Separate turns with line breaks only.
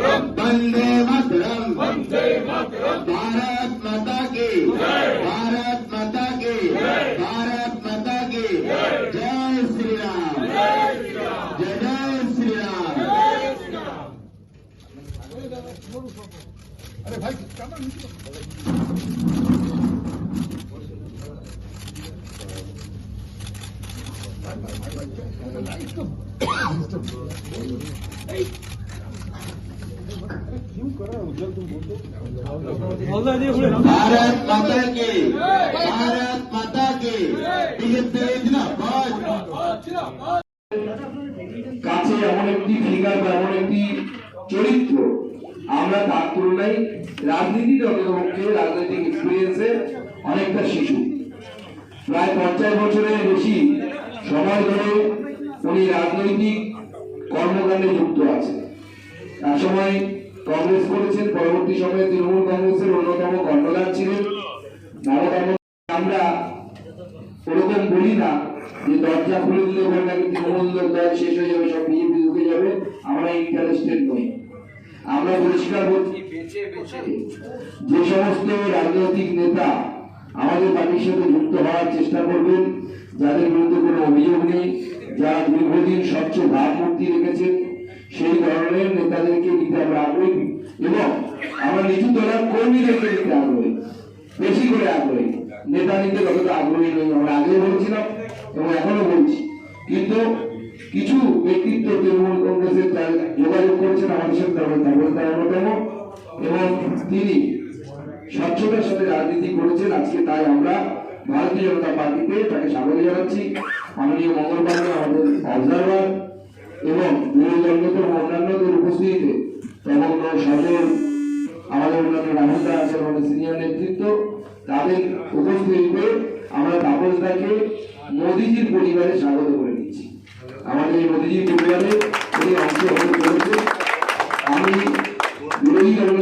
वंदे मातरम भारत माता की भारत माता की भारत माता की जय श्री राम जय जय श्री राम भारत माता की भारत माता की ये तेज ना बहुत
কাছে এমন একটি ফিগার বা এমন একটি চরিত্র আমরা তার তুলনায় রাজনীতিতে অন্ততপক্ষে রাজনৈতিক এক্সপিরিয়েন্সে অনেকটা শিশু প্রায় পঞ্চাশ বছরের বেশি সময় ধরে উনি রাজনৈতিক কর্মকাণ্ডে যুক্ত আছে এক সময় কংগ্রেস করেছেন, পরবর্তী সময়ে তৃণমূল কংগ্রেসের অন্যতম কর্ণধার ছিলেন। আমরা ওরকম বলি না যে দরজা খুলে দিলে ওখানে নাকি তৃণমূল দল শেষ হয়ে যাবে, সব বিজেপি ঢুকে যাবে। আমরা ইন্টারেস্টেড নই। আমরা পরিষ্কার বেছে যে সমস্ত রাজনৈতিক নেতা আমাদের পার্টির সাথে যুক্ত হওয়ার চেষ্টা করবেন, যাদের বিরুদ্ধে কোনো অভিযোগ নেই, যারা দীর্ঘদিন স্বচ্ছ ভাবমূর্তি রেখেছেন সেই ধরনের নেতাদেরকে নিতে আমরা আগ্রহী। এবং আমরা নিচু তলার কর্মীদেরকে নিতে আগ্রহী। বেশি করে আগ্রহী। নেতা নিতে ততটা আগ্রহী নই, আমরা আগেও বলছিলাম এবং এখনও বলছি। কিন্তু কিছু ব্যক্তিত্ব তৃণমূল কংগ্রেসের যোগাযোগ করছেন আমাদের সাথে তারপরে তার অন্যতম। এবং তিনি স্বচ্ছতার সাথে রাজনীতি করেছেন। আজকে তাই আমরা ভারতীয় জনতা পার্টিতে তাকে স্বাগত জানাচ্ছি। মাননীয় মঙ্গল পান্ডে আমাদের অবজারভার এবং দুই জগতের অন্যান্যদের উপস্থিতিতে তখন সদর আমাদের অন্যান্য রাহুলদা আছে, আমাদের সিনিয়র নেতৃত্ব, তাদের উপস্থিতিতে আমরা তাপসদাকে মোদিজির পরিবারে স্বাগত করে নিচ্ছি। আমাদের এই মোদিজির পরিবারে এই অংশগ্রহণ করেছে আমি বিরোধী দলের